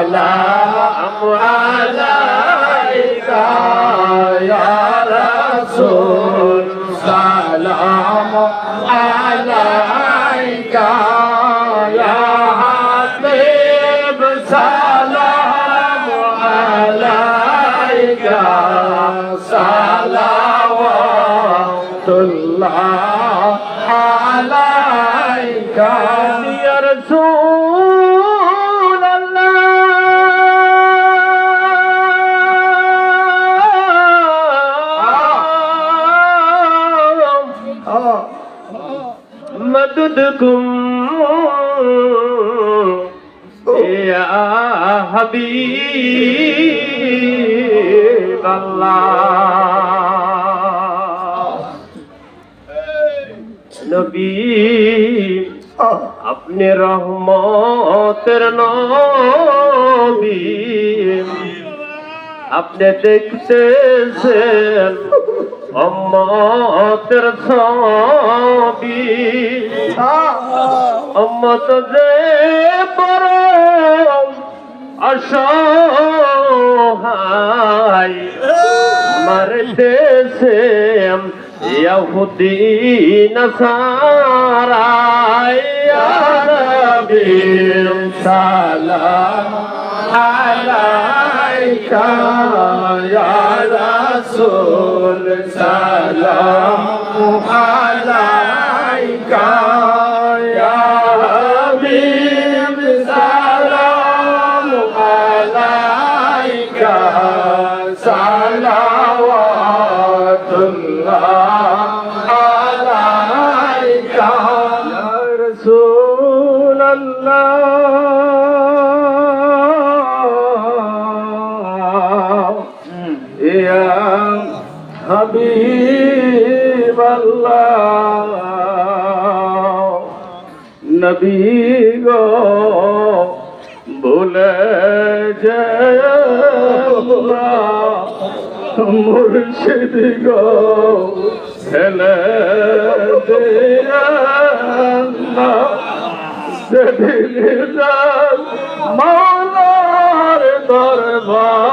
على أموالك يا رسول. سلام عليك يا حبيب. سلام عليك. صلوات الله عليك. يا رسول. مددكم يا حبيب الله নবী আপনি রহমতের নবী আপনি দেখতেছেন মতের ছবি মত যে বড় অসহায় আমার দেশে ইয়াহুদি নসারায়। সালাম আলা ইয়া রাসূল সালাম আলাইকা ইয়া হাবিব আল্লাহ নবী গো ভুলে যারা মুর্শিদ গো দিয়া সেদিন মাওলার দরবারে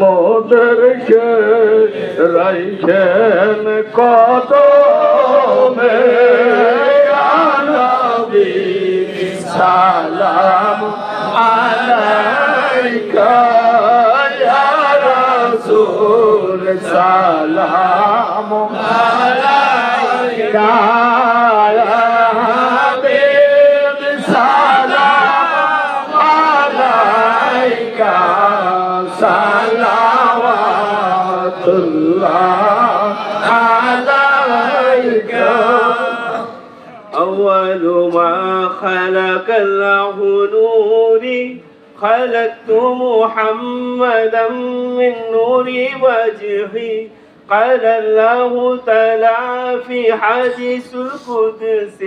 মোদরকে রাইখেন কত সালাম আলাইকা ইয়া রাসূল সালাম আলাইকা। صلوات الله عليك. أول ما خلق الله نوري خلقت محمدا من نور وجهي. قال الله تلا في حديث القدس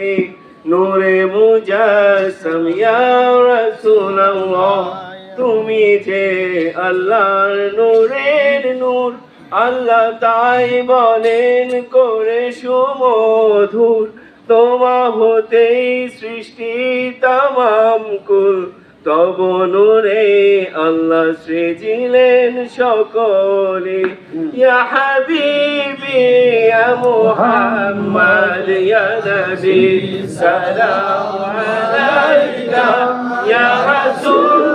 نور مجسم يا رسول الله. তুমি যে আল্লাহর নূরের নূর, আল্লাহ তাই বলেন করে সুমধুর। তোমা হতেই সৃষ্টি তামাম কুল, তব নূরে আল্লাহ সৃজিলেন সকলে। ইয়া হাবিবি, ইয়া মুহাম্মদ, ইয়া নবী, সালাম আলাইকা, ইয়া রাসূল।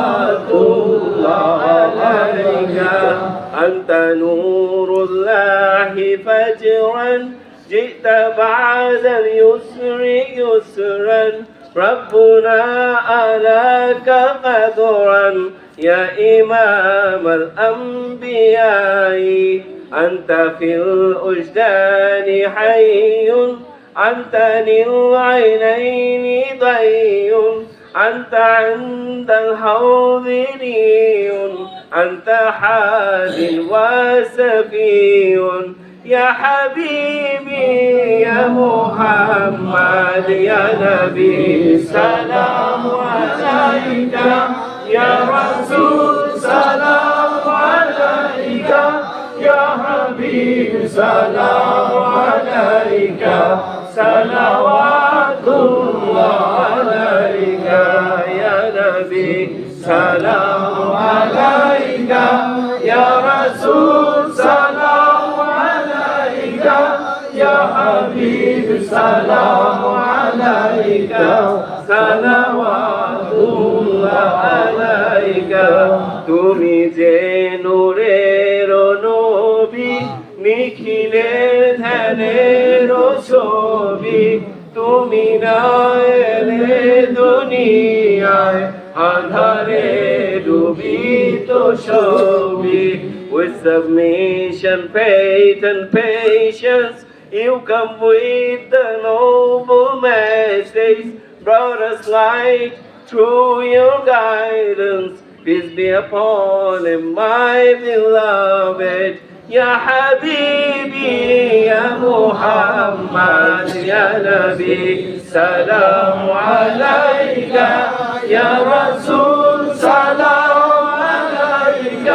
نور الله فجرا. جئت بعد اليسر يسرا. ربنا ألاك قدرا. يا إمام الأنبياء أنت في الأجدان حي. أنت للعينين ضي. أنت عند الحوض لي أنت حاد وسفي يا حبيبي يا محمد يا نبي سلام عليك. يا رسول سلام عليك. يا حبيب سلام عليك. صلوات الله عليك. يا نبي سلام حبيب سلام عليك صلوات الله عليك তুমি যে নূরের নবী নিখিলের ধ্যানের ছবি তুমি না এলে দুনিয়ায় আধারে ডুবিত ছবি With submission, faith and patience You come with the noble message Brought us light through your guidance Peace be upon him, my beloved يا حبيبي يا محمد يا نبي سلام عليك يا رسول سلام عليك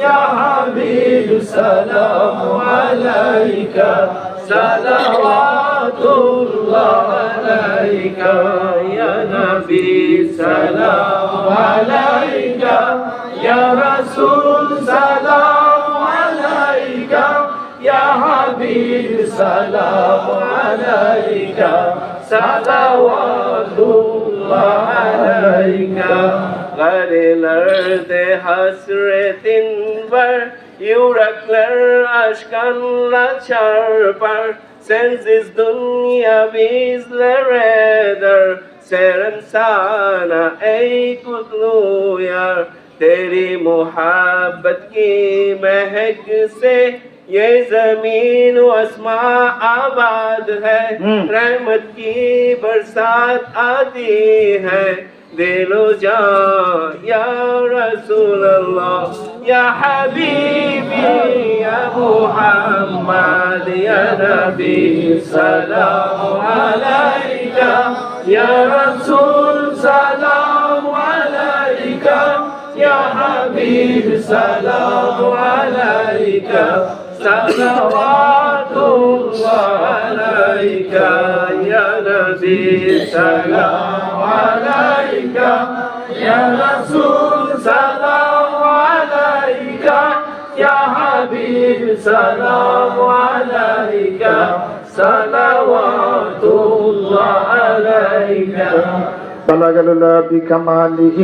يا حبيب سلام عليك صلوات الله عليك يا نبي سلام عليك يا رسول سلام عليك يا حبيب سلام عليك صلوات الله عليك Garilerde hasretin var Yuraklar aşkanla çarpar Sensiz dünya bizlere der Serim sana ey kutlu yar تیری محبت کی مہک سے یہ زمین و اسماں آباد ہے رحمت کی برسات آتی ہے دل و جان یا رسول اللہ يا حبيبي يا محمد يا نبي سلام عليك. يا رسول سلام عليك. يا حبيب سلام عليك. صلوات الله عليك. يا نبي سلام عليك. يا رسول سلام عليك. صلوات الله عليك. بلغ الله بكماله